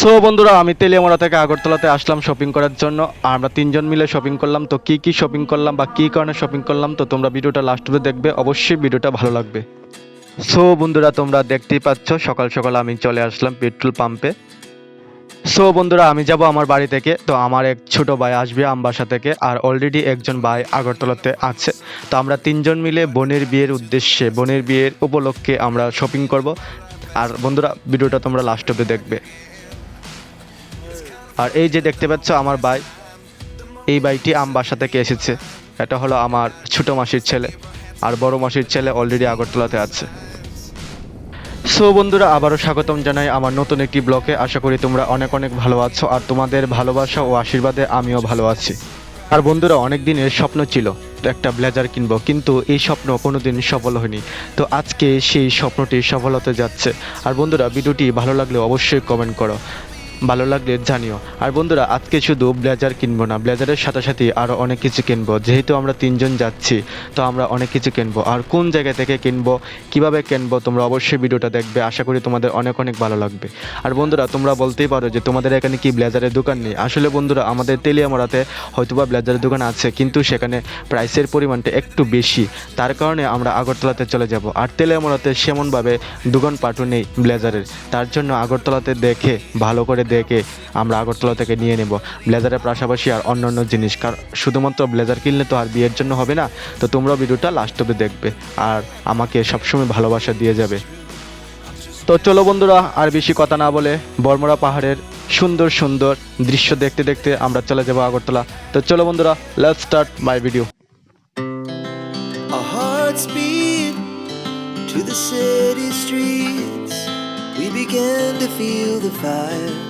So বন্ধুরা, আমি তেলিয়ামোড়া থেকে আগরতলাতে আসলাম শপিং করার জন্য। আমরা তিনজন মিলে শপিং করলাম, তো কি কি শপিং করলাম বা কি কারণে শপিং করলাম, তো তোমরা ভিডিওটা লাস্ট অব্দি দেখবে। অবশ্যই ভিডিওটা ভালো লাগবে। সো বন্ধুরা, তোমরা দেখতেই পাচ্ছ, সকাল সকাল আমি চলে আসলাম পেট্রোল পাম্পে সো বন্ধুরা, আমি যাব আমার বাড়ি থেকে, তো আমার এক ছোট ভাই আসবে আমবাসা থেকে, আর অলরেডি একজন ভাই আগরতলাতে আছে। তো আমরা তিনজন মিলে বোনের বিয়ের উদ্দেশ্যে, বোনের বিয়ের উপলক্ষে আমরা শপিং করব। আর বন্ধুরা, ভিডিওটা তোমরা লাস্ট অব্দি দেখবে। আর এই যে দেখতে পাচ্ছ আমার ভাই, এই বাইকটি আম বাসা থেকে এসেছে? এটা হলো আমার ছোট মাসির ছেলে আর বড় মাসির ছেলে অলরেডি আগরতলাতে আছে। সো বন্ধুরা, আবারও স্বাগতম জানাই আমার নতুন একটি ব্লকে আশা করি তোমরা অনেক অনেক ভালো আছো আর তোমাদের ভালোবাসা ও আশীর্বাদে আমিও ভালো আছি। আর বন্ধুরা অনেক দিনের স্বপ্ন ছিল একটা ব্লেজার কিনবো, কিন্তু এই স্বপ্ন কোনোদিন সফল হয়নি। তো আজকে সেই স্বপ্নটি সফল হতে যাচ্ছে। আর বন্ধুরা, ভিডিওটি ভালো লাগলে অবশ্যই কমেন্ট করো। ভালো লাগলে জানিও। আর বন্ধুরা, আজকে শুধু ব্লেজার কিনবো না, ব্লেজারের সাথে সাথে আরও অনেক কিছু কিনবো। যেহেতু আমরা তিনজন যাচ্ছি, তো আমরা অনেক কিছু কিনবো। আর কোন জায়গা থেকে কিনবো, কীভাবে কিনবো, তোমরা অবশ্যই ভিডিওটা দেখবে। আশা করি তোমাদের অনেক অনেক ভালো লাগবে। আর বন্ধুরা, তোমরা বলতেই পারো যে তোমাদের এখানে কি ব্লেজারের দোকান নেই। আসলে বন্ধুরা, আমাদের তেলিয়ামড়াতে হয়তোবা ব্লেজারের দোকান আছে, কিন্তু সেখানে প্রাইসের পরিমাণটা একটু বেশি। তার কারণে আমরা আগরতলাতে চলে যাব। আর তেলিয়ামড়াতে সেমনভাবে দোকান পাটু নেই ব্লেজারের। তার জন্য আগরতলাতে দেখে ভালো করে দেখে আমরা আগরতলা থেকে নিয়ে নেব ব্লেজারের পাশাপাশি আর অন্যান্য জিনিস কারণ শুধুমাত্র ব্লেজার কিনলে তো আর বিয়ের জন্য হবে না, তো তোমরা ভিডিওটা লাস্ট অব্দি দেখবে, আর আমাকে সবসময় ভালোবাসা দিয়ে যাবে তো চলো বন্ধুরা, আর বেশি কথা না বলে বর্মরা পাহাড়ের সুন্দর সুন্দর দৃশ্য দেখতে দেখতে আমরা চলে যাব আগরতলা তো চলো বন্ধুরা let's start my video to the city streets. We began to feel the fire.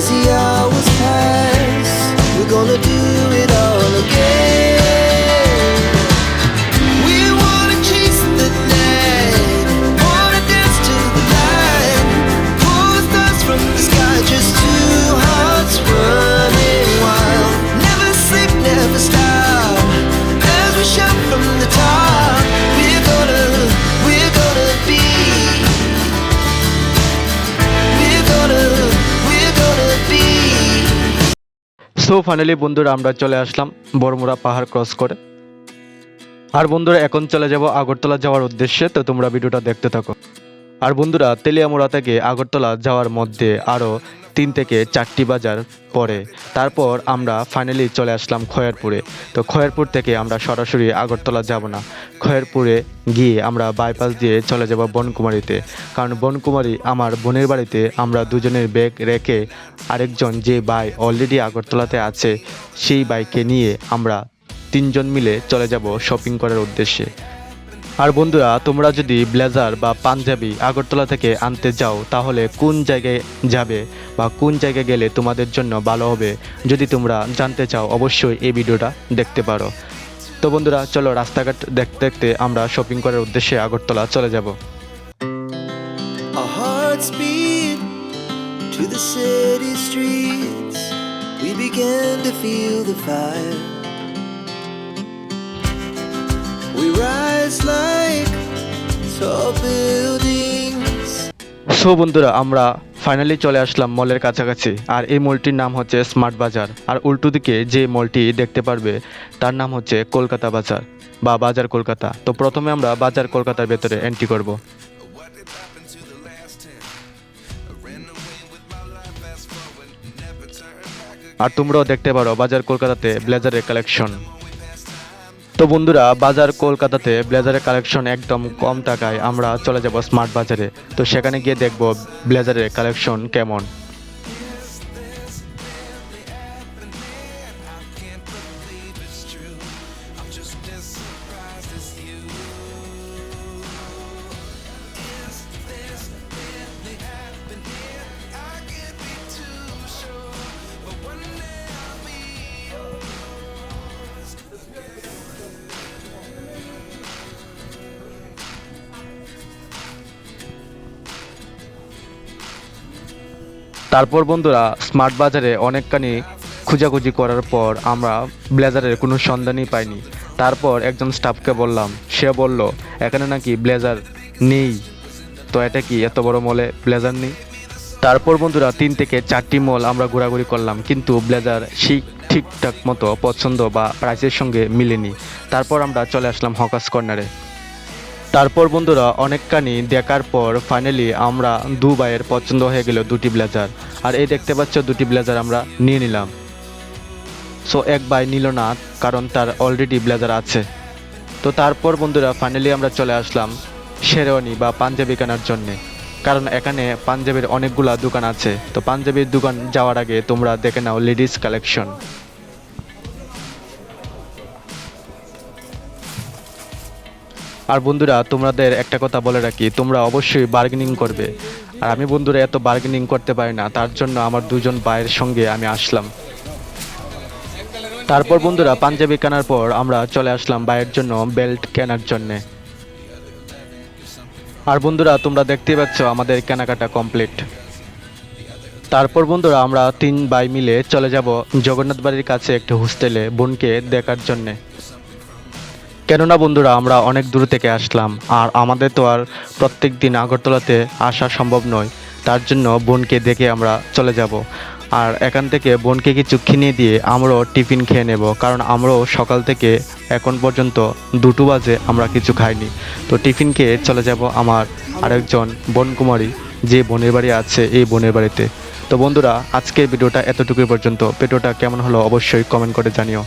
see you. So finally বন্ধুরা, আমরা চলে আসলাম বড়মুড়া পাহাড় ক্রস করে। আর বন্ধুরা, এখন চলে যাব আগরতলা যাওয়ার উদ্দেশ্যে, তো তোমরা ভিডিওটা দেখতে থাকো। আর বন্ধুরা, তেলিয়ামুড়া থেকে আগরতলা যাওয়ার মধ্যে আরও তিন থেকে চারটি বাজার পরে তারপর আমরা ফাইনালি চলে আসলাম খয়েরপুরে। তো খয়েরপুর থেকে আমরা সরাসরি আগরতলা যাব না। খয়েরপুরে গিয়ে আমরা বাইপাস দিয়ে চলে যাব বনকুমারীতে। কারণ বনকুমারী আমার বোনের বাড়িতে আমরা দুজনের ব্যাগ রেখে আরেকজন যে ভাই অলরেডি আগরতলাতে আছে, সেই বাইকে নিয়ে আমরা তিনজন মিলে চলে যাব শপিং করার উদ্দেশ্যে। আর বন্ধুরা, তোমরা যদি ব্লেজার বা পাঞ্জাবি আগরতলা থেকে আনতে যাও, তাহলে কোন জায়গায় যাবে বা কোন জায়গায় গেলে তোমাদের জন্য ভালো হবে, যদি তোমরা জানতে চাও, অবশ্যই এই ভিডিওটা দেখতে পারো তো বন্ধুরা, চলো রাস্তাঘাট দেখতে দেখতে আমরা শপিং করার উদ্দেশ্যে আগরতলা চলে যাব the city streets. We began to feel the fire. Rise like tall buildings. So বন্ধুরা আমরা ফাইনালি চলে আসলাম মলের কাছাকাছি আর এই মলটির নাম হচ্ছে স্মার্ট বাজার আর উল্টো দিকে যে মলটি দেখতে পারবে তার নাম হচ্ছে কলকাতা বাজার বা বাজার কলকাতা। তো প্রথমে আমরা বাজার কলকাতার ভেতরে এন্ট্রি করব। আর তোমরাও দেখতে পারো বাজার কলকাতাতে ব্লেজারের কালেকশন তো বন্ধুরা, বাজার কলকাতাতে ব্লেজারের কালেকশন একদম কম টাকায় আমরা চলে যাব স্মার্ট বাজারে। তো সেখানে গিয়ে দেখব ব্লেজারের কালেকশন কেমন। তারপর বন্ধুরা স্মার্ট বাজারে অনেকখানি খোঁজাখুঁজি করার পর আমরা ব্লেজারের কোনো সন্ধানই পাইনি। তারপর একজন স্টাফকে বললাম, সে বলল, এখানে নাকি ব্লেজার নেই। তো এটা কি এত বড় মলে ব্লেজার নেই? তারপর বন্ধুরা, তিন থেকে চারটি মল আমরা ঘোরাঘুরি করলাম, কিন্তু ব্লেজার সেই ঠিকঠাক মতো পছন্দ বা প্রাইসের সঙ্গে মিলেনি। তারপর আমরা চলে আসলাম হকাস কর্নারে। তারপর বন্ধুরা, অনেকখানি দেখার পর ফাইনালি আমরা দু ভাইয়ের পছন্দ হয়ে গেল দুটি ব্লেজার আর এই দেখতে পাচ্ছ, দুটি ব্লেজার আমরা নিয়ে নিলাম। সো এক ভাই নিল না, কারণ তার অলরেডি ব্লেজার আছে। তো তারপর বন্ধুরা ফাইনালি আমরা চলে আসলাম শেরওয়ানি বা পাঞ্জাবি কেনার জন্যে। কারণ এখানে পাঞ্জাবির অনেকগুলা দোকান আছে। তো পাঞ্জাবির দোকান যাওয়ার আগে তোমরা দেখে নাও লেডিস কালেকশন আর বন্ধুরা, তোমাদের একটা কথা বলে রাখি, তোমরা অবশ্যই বার্গেনিং করবে। আর আমি বন্ধুরা, এত বার্গেনিং করতে পারি না, তার জন্য আমার দুজন ভাইয়ের সঙ্গে আমি আসলাম। তারপর বন্ধুরা, পাঞ্জাবি কেনার পর আমরা চলে আসলাম ভাইয়ের জন্য বেল্ট কেনার জন্যে। আর বন্ধুরা, তোমরা দেখতেই পাচ্ছ আমাদের কেনাকাটা কমপ্লিট তারপর বন্ধুরা, আমরা তিন ভাই মিলে চলে যাব জগন্নাথ বাড়ির কাছে একটি হোস্টেলে বোনকে দেখার জন্যে। কেননা বন্ধুরা, আমরা অনেক দূর থেকে আসলাম আর আমাদের তো আর প্রত্যেক দিন আগরতলাতে আসা সম্ভব নয়। তার জন্য বোনকে দেখে আমরা চলে যাব। আর এখান থেকে বোনকে কিছু কিনে দিয়ে আমরাও টিফিন খেয়ে নেব, কারণ আমরাও সকাল থেকে এখন পর্যন্ত দুটো বাজে আমরা কিছু খাইনি। তো টিফিন খেয়ে চলে যাব আমার আরেকজন বোন কুমারী, যে বোনের বাড়ি আছে এই বোনের বাড়িতে। তো বন্ধুরা, আজকের ভিডিওটা এতটুকুই পর্যন্ত। ভিডিওটা কেমন হলো অবশ্যই কমেন্ট করে জানিও।